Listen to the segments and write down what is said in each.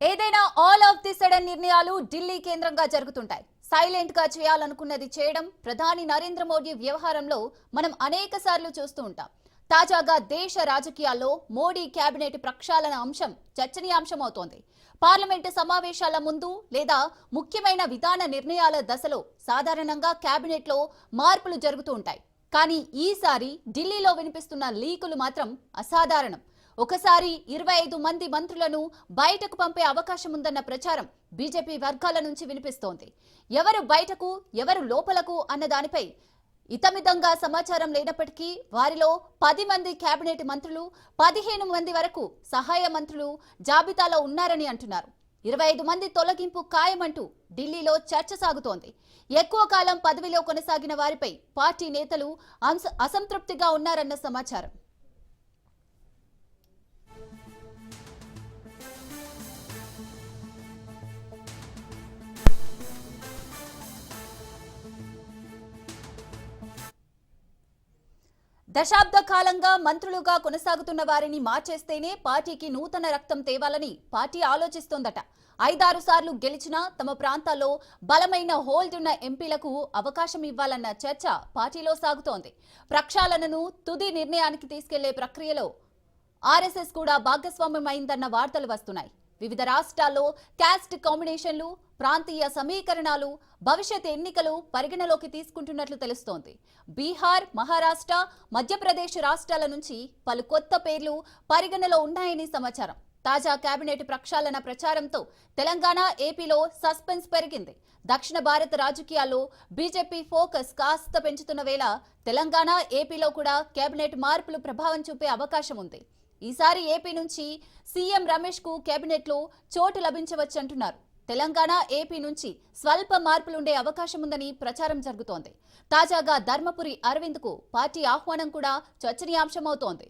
ఏదైనా all of the sudden నిర్ణయాలు ఢిల్లీ కేంద్రంగా జరుగుతుంటాయి. సైలెంట్గా చేయాలనుకున్నది చేయడం ప్రధాని నరేంద్ర మోడీ వ్యవహారంలో మనం అనేక సార్లు చూస్తూ ఉంటాం. తాజాగా దేశ రాజకీయాల్లో మోడీ కేబినెట్ ప్రక్షాళన అంశం చర్చనీయాంశం అవుతోంది పార్లమెంటు సమావేశాల ముందు లేదా ముఖ్యమైన విధాన నిర్ణయాల దశలో సాధారణంగా కేబినెట్లో మార్పులు జరుగుతూ ఉంటాయి. కానీ ఈసారి ఢిల్లీలో వినిపిస్తున్న లీకులు మాత్రం అసాధారణం. ఒకసారి ఇరవై ఐదు మంది మంత్రులను బయటకు పంపే అవకాశం ఉందన్న ప్రచారం బీజేపీ వర్గాల నుంచి వినిపిస్తోంది. ఎవరు బయటకు ఎవరు లోపలకు అన్న దానిపై ఇతమితంగా సమాచారం లేనప్పటికీ వారిలో పది మంది కేబినెట్ మంత్రులు పదిహేను మంది వరకు సహాయ మంత్రులు జాబితాలో ఉన్నారని అంటున్నారు. ఇరవై ఐదు మంది తొలగింపు ఖాయమంటూ ఢిల్లీలో చర్చ సాగుతోంది. ఎక్కువ కాలం పదవిలో కొనసాగిన వారిపై పార్టీ నేతలు అసంతృప్తిగా ఉన్నారన్న సమాచారం. దశాబ్ద కాలంగా మంత్రులుగా కొనసాగుతున్న వారిని మార్చేస్తేనే పార్టీకి నూతన రక్తం తేవాలని పార్టీ ఆలోచిస్తోందట. ఐదారు సార్లు గెలిచినా తమ ప్రాంతాల్లో బలమైన హోల్డ్ ఉన్న ఎంపీలకు అవకాశం ఇవ్వాలన్న చర్చ పార్టీలో సాగుతోంది. ప్రక్షాళనను తుది నిర్ణయానికి తీసుకెళ్ళే ప్రక్రియలో ఆర్ఎస్ఎస్ కూడా భాగస్వామ్యమైందన్న వార్తలు వస్తున్నాయి. వివిధ రాష్ట్రాల్లో క్యాస్ట్ కాంబినేషన్లు ప్రాంతీయ సమీకరణాలు భవిష్యత్ ఎన్నికలు పరిగణలోకి తీసుకుంటున్నట్లు తెలుస్తోంది. బీహార్ మహారాష్ట్ర మధ్యప్రదేశ్ రాష్ట్రాల నుంచి పలు కొత్త పేర్లు పరిగణలో ఉన్నాయని సమాచారం. తాజా కేబినెట్ ప్రక్షాళన ప్రచారంతో తెలంగాణ ఏపీలో సస్పెన్స్ పెరిగింది. దక్షిణ భారత రాజకీయాల్లో బీజేపీ ఫోకస్ కాస్త పెంచుతున్న వేళ తెలంగాణ ఏపీలో కూడా కేబినెట్ మార్పులు ప్రభావం చూపే అవకాశం ఉంది. ఈసారి ఏపీ నుంచి సీఎం రమేష్కు కేబినెట్లో చోటు లభించవచ్చంటున్నారు. తెలంగాణ ఏపీ నుంచి స్వల్ప మార్పులుండే అవకాశం ఉందని ప్రచారం జరుగుతోంది. తాజాగా ధర్మపురి అరవింద్కు పార్టీ ఆహ్వానం కూడా చర్చనీయాంశమవుతోంది.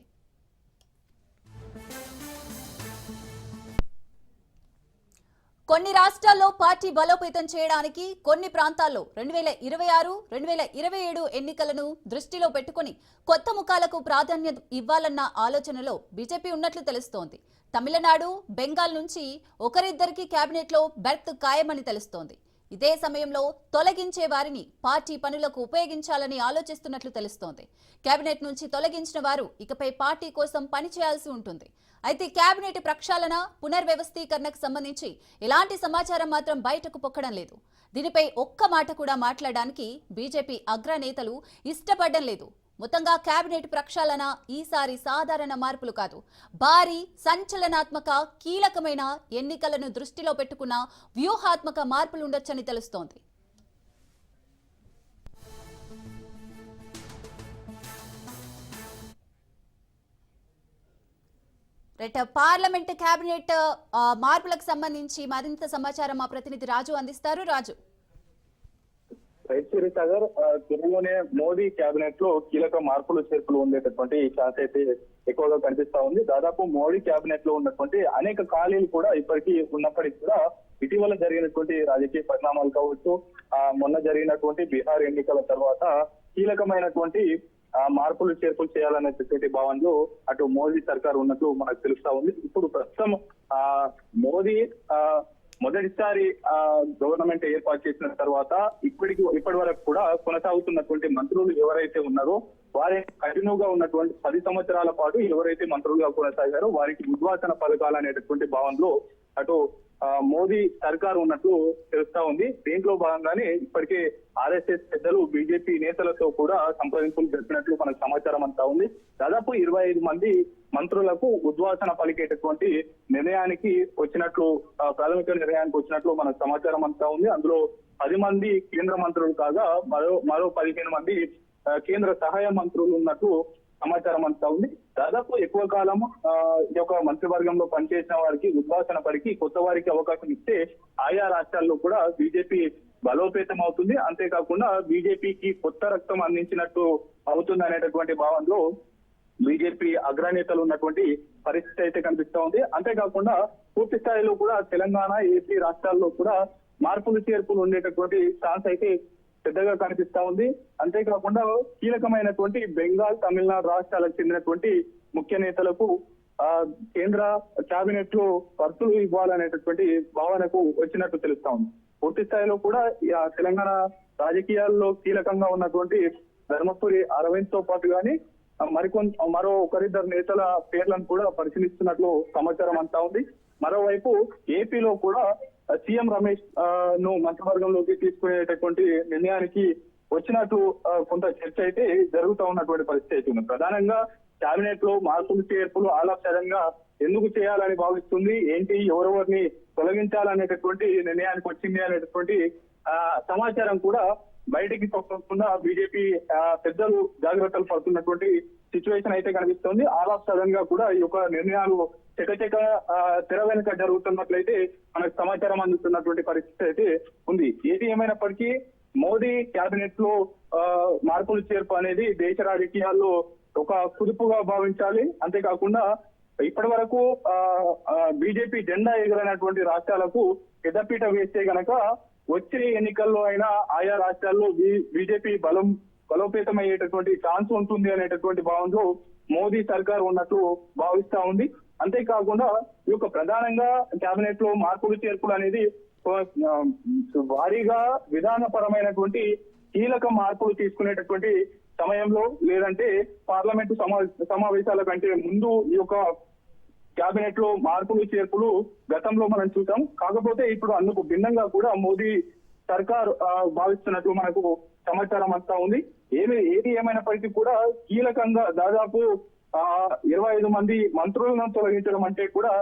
కొన్ని రాష్ట్రాల్లో పార్టీ బలోపేతం చేయడానికి కొన్ని ప్రాంతాల్లో రెండు వేల ఇరవై ఆరు రెండు వేల ఇరవై ఏడు ఎన్నికలను దృష్టిలో పెట్టుకుని కొత్త ముఖాలకు ప్రాధాన్యత ఇవ్వాలన్న ఆలోచనలో బీజేపీ ఉన్నట్లు తెలుస్తోంది. తమిళనాడు బెంగాల్ నుంచి ఒకరిద్దరికి కేబినెట్లో బెర్త్ ఖాయమని తెలుస్తోంది. ఇదే సమయంలో తొలగించే వారిని పార్టీ పనులకు ఉపయోగించాలని ఆలోచిస్తున్నట్లు తెలుస్తోంది. కేబినెట్ నుంచి తొలగించిన వారు ఇకపై పార్టీ కోసం పనిచేయాల్సి ఉంటుంది. అయితే కేబినెట్ ప్రక్షాళన పునర్వ్యవస్థీకరణకు సంబంధించి ఎలాంటి సమాచారం మాత్రం బయటకు పొక్కడం లేదు. దీనిపై ఒక్క మాట కూడా మాట్లాడడానికి బీజేపీ అగ్రనేతలు ఇష్టపడడం లేదు. మొత్తంగా కేబినెట్ ప్రక్షాళన ఈసారి సాధారణ మార్పులు కాదు. భారీ సంచలనాత్మక కీలకమైన ఎన్నికలను దృష్టిలో పెట్టుకున్న వ్యూహాత్మక మార్పులుండొచ్చని తెలుస్తోంది. రైట్ పార్లమెంట్ కేబినెట్ మార్పులకు సంబంధించి మరింత సమాచారం మా ప్రతినిధి రాజు అందిస్తారు. రాజు. రైట్ సాగర్ తెలుగునే మోదీ కేబినెట్లో కీలక మార్పులు చేర్పులు ఉండేటటువంటి ఛాన్స్ అయితే ఎక్కువగా కనిపిస్తా ఉంది. దాదాపు మోడీ కేబినెట్లో ఉన్నటువంటి అనేక ఖాళీలు కూడా ఇప్పటికీ ఉన్నప్పటికీ కూడా ఇటీవల జరిగినటువంటి రాజకీయ పరిణామాలు కావచ్చు ఆ మొన్న జరిగినటువంటి బీహార్ ఎన్నికల తర్వాత కీలకమైనటువంటి మార్పులు చేర్పులు చేయాలనేటటువంటి భావనలో అటు మోదీ సర్కార్ ఉన్నట్టు మనకు తెలుస్తా ఉంది. ఇప్పుడు ప్రస్తుతం ఆ మోదీ ఆ మొదటిసారి ఆ గవర్నమెంట్ ఏర్పాటు చేసిన తర్వాత ఇప్పటికి ఇప్పటి వరకు కూడా కొనసాగుతున్నటువంటి మంత్రులు ఎవరైతే ఉన్నారో వారి కఠినంగా ఉన్నటువంటి పది సంవత్సరాల పాటు ఎవరైతే మంత్రులుగా కొనసాగారో వారికి ఉద్వాసన పథకాలు అనేటటువంటి భావనలో అటు మోదీ సర్కార్ ఉన్నట్లు తెలుస్తా ఉంది. దీంట్లో భాగంగానే ఇప్పటికే ఆర్ఎస్ఎస్ పెద్దలు బీజేపీ నేతలతో కూడా సంప్రదింపులు జరిపినట్లు మనకు సమాచారం అంతా ఉంది. దాదాపు ఇరవై ఐదు మంది మంత్రులకు ఉద్వాసన పలికేటటువంటి నిర్ణయానికి వచ్చినట్లు ప్రాథమిక నిర్ణయానికి వచ్చినట్లు మనకు సమాచారం అంతా ఉంది. అందులో పది మంది కేంద్ర మంత్రులు కాగా మరో మరో పదిహేను మంది కేంద్ర సహాయ మంత్రులు ఉన్నట్టు సమాచారం అంతా ఉంది. దాదాపు ఎక్కువ కాలం ఆ, ఈ యొక్క మంత్రివర్గంలో పనిచేసిన వారికి ఉద్వాసన పడికి కొత్త వారికి అవకాశం ఇస్తే ఆయా రాష్ట్రాల్లో కూడా బీజేపీ బలోపేతం అవుతుంది. అంతేకాకుండా బీజేపీకి కొత్త రక్తం అందించినట్టు అవుతుంది అనేటటువంటి భావనలో బీజేపీ అగ్రనేతలు ఉన్నటువంటి పరిస్థితి అయితే కనిపిస్తా ఉంది. అంతేకాకుండా పూర్తి స్థాయిలో కూడా తెలంగాణ ఏపీ రాష్ట్రాల్లో కూడా మార్పులు చేర్పులు ఉండేటటువంటి ఛాన్స్ అయితే పెద్దగా కనిపిస్తా ఉంది. అంతేకాకుండా కీలకమైనటువంటి బెంగాల్ తమిళనాడు రాష్ట్రాలకు చెందినటువంటి ముఖ్య నేతలకు ఆ, కేంద్ర కేబినెట్లో ఖర్చులు ఇవ్వాలనేటటువంటి భావనకు వచ్చినట్టు తెలుస్తా ఉంది. పూర్తి స్థాయిలో కూడా ఈ తెలంగాణ రాజకీయాల్లో కీలకంగా ఉన్నటువంటి ధర్మపురి అరవింద్తో పాటు గాని మరికొంత మరో ఒకరిద్దరు నేతల పేర్లను కూడా పరిశీలిస్తున్నట్లు సమాచారం అంతా ఉంది. మరోవైపు ఏపీలో కూడా సీఎం రమేష్ను మంత్రివర్గంలోకి తీసుకునేటటువంటి నిర్ణయానికి వచ్చినట్టు కొంత చర్చ అయితే జరుగుతూ ఉన్నటువంటి పరిస్థితి అయితే ఉంది. ప్రధానంగా కేబినెట్లో మార్పులు చేర్పులు ఆలస్యంగా ఎందుకు చేయాలని భావిస్తుంది ఏంటి ఎవరెవరిని తొలగించాలనేటటువంటి నిర్ణయానికి వచ్చింది అనేటటువంటి సమాచారం కూడా బయటికి తొక్కకుండా బీజేపీ పెద్దలు జాగ్రత్తలు పడుతున్నటువంటి సిచ్యువేషన్ అయితే కనిపిస్తుంది. ఆల్ ఆఫ్ సడన్గా కూడా ఈ యొక్క నిర్ణయాలు చకచక తెర వెనుక జరుగుతున్నట్లయితే మనకు సమాచారం అందుతున్నటువంటి పరిస్థితి అయితే ఉంది. ఏది ఏమైనప్పటికీ మోదీ కేబినెట్లో మార్పులు చేర్పు అనేది దేశ రాజకీయాల్లో ఒక కుదుపుగా భావించాలి. అంతేకాకుండా ఇప్పటి వరకు బీజేపీ జెండా ఎగరైనటువంటి రాష్ట్రాలకు పెద్దపీట వేస్తే గనక వచ్చే ఎన్నికల్లో అయినా ఆయా రాష్ట్రాల్లో బీజేపీ బలం బలోపేతం అయ్యేటటువంటి ఛాన్స్ ఉంటుంది అనేటటువంటి భావంలో మోదీ సర్కార్ ఉన్నట్టు భావిస్తా ఉంది. అంతేకాకుండా ఈ యొక్క ప్రధానంగా కేబినెట్లో మార్పులు చేర్పులు అనేది భారీగా విధానపరమైనటువంటి కీలక మార్పులు తీసుకునేటటువంటి సమయంలో లేదంటే పార్లమెంటు సమా సమావేశాల కంటే ముందు ఈ యొక్క కేబినెట్లో మార్పులు చేర్పులు గతంలో మనం చూసాం. కాకపోతే ఇప్పుడు అందుకు భిన్నంగా కూడా మోదీ సర్కార్ భావిస్తున్నట్టు భావిస్తున్నట్లు మనకు సమాచారం అంతా ఉంది. ఏమి ఏది ఏమైనప్పటికీ కూడా కీలకంగా దాదాపు ఆ ఇరవై ఐదు మంది మంత్రులను తొలగించడం అంటే కూడా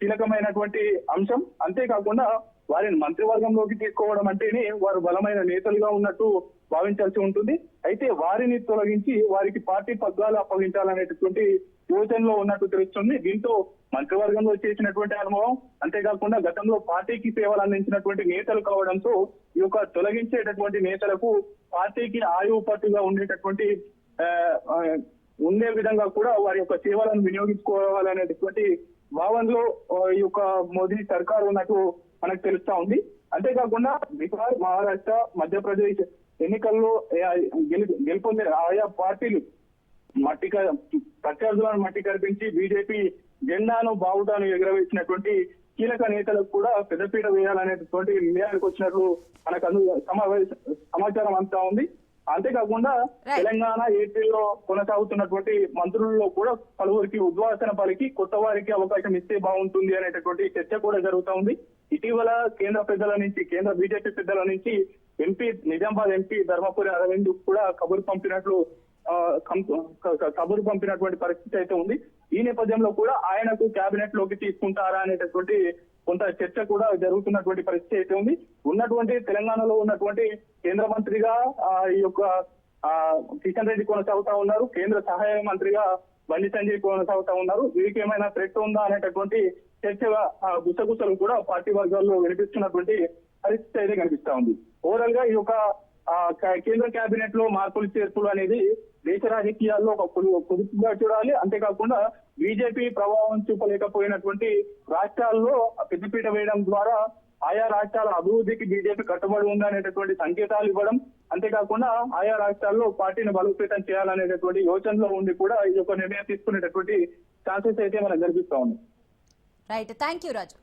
కీలకమైనటువంటి అంశం. అంతేకాకుండా వారిని మంత్రివర్గంలోకి తీసుకోవడం అంటేనే వారు బలమైన నేతలుగా ఉన్నట్టు భావించాల్సి ఉంటుంది. అయితే వారిని తొలగించి వారికి పార్టీ పగ్గాలు అప్పగించాలనేటటువంటి యోచనలో ఉన్నట్టు తెలుస్తుంది. దీంతో మంత్రివర్గంలో చేసినటువంటి అనుభవం అంతేకాకుండా గతంలో పార్టీకి సేవలు అందించినటువంటి నేతలు కావడంతో ఈ యొక్క తొలగించేటటువంటి నేతలకు పార్టీకి ఆయువు పట్టుగా ఉండేటటువంటి ఉండే విధంగా కూడా వారి యొక్క సేవలను వినియోగించుకోవాలనేటటువంటి భావనలో ఈ యొక్క మోదీ సర్కార్ ఉన్నట్టు మనకు తెలుస్తా ఉంది. అంతేకాకుండా బీహార్ మహారాష్ట్ర మధ్యప్రదేశ్ ఎన్నికల్లో గెలుపొందే గెలుపొందిన ఆయా పార్టీలు మట్టి ప్రత్యర్థులను మట్టి కల్పించి బీజేపీ జెండాను బావుటాను ఎగురవేసినటువంటి కీలక నేతలకు కూడా పెద్దపీట వేయాలనేటువంటి నిర్ణయానికి వచ్చినట్లు మనకు అందు సమావేశ సమాచారం అంతా ఉంది అంతేకాకుండా. తెలంగాణ ఏపీలో కొనసాగుతున్నటువంటి మంత్రుల్లో కూడా పలువురికి ఉద్వాసన పలికి కొత్త వారికి అవకాశం ఇస్తే బాగుంటుంది అనేటటువంటి చర్చ కూడా జరుగుతా ఉంది ఇటీవల కేంద్ర పెద్దల నుంచి కేంద్ర బీజేపీ పెద్దల నుంచి ఎంపీ నిజామాబాద్ ఎంపీ ధర్మపురి అరవింద్ కూడా కబురు పంపినట్లు కబురు పంపినటువంటి పరిస్థితి అయితే ఉంది. ఈ నేపథ్యంలో కూడా ఆయనకు కేబినెట్లోకి తీసుకుంటారా అనేటటువంటి కొంత చర్చ కూడా జరుగుతున్నటువంటి పరిస్థితి అయితే ఉంది. ఉన్నటువంటి తెలంగాణలో ఉన్నటువంటి కేంద్ర మంత్రిగా ఈ యొక్క ఆ, కిషన్ రెడ్డి కొనసాగుతా ఉన్నారు. కేంద్ర సహాయ మంత్రిగా బండి సంజయ్ కొనసాగుతా ఉన్నారు. వీరికి ఏమైనా థ్రెట్ ఉందా అనేటటువంటి చర్చ గుసగుసలు కూడా పార్టీ వర్గాల్లో వినిపిస్తున్నటువంటి పరిస్థితి అయితే కనిపిస్తా ఉంది. ఓవరాల్గా ఈ యొక్క కేంద్ర కేబినెట్లో మార్పులు చేర్పులు అనేది దేశ రాజకీయాల్లో ఒక పొదుపుగా చూడాలి. అంతేకాకుండా బీజేపీ ప్రభావం చూపలేకపోయినటువంటి రాష్ట్రాల్లో పెద్దపీట వేయడం ద్వారా ఆయా రాష్ట్రాల అభివృద్ధికి బీజేపీ కట్టుబడి ఉందనేటటువంటి సంకేతాలు ఇవ్వడం అంతేకాకుండా ఆయా రాష్ట్రాల్లో పార్టీని బలోపేతం చేయాలనేటటువంటి యోచనలో ఉండి కూడా ఈ యొక్క నిర్ణయం తీసుకునేటటువంటి ఛాన్సెస్ అయితే మనకు కనిపిస్తా ఉంది రైట్. Thank you Raju.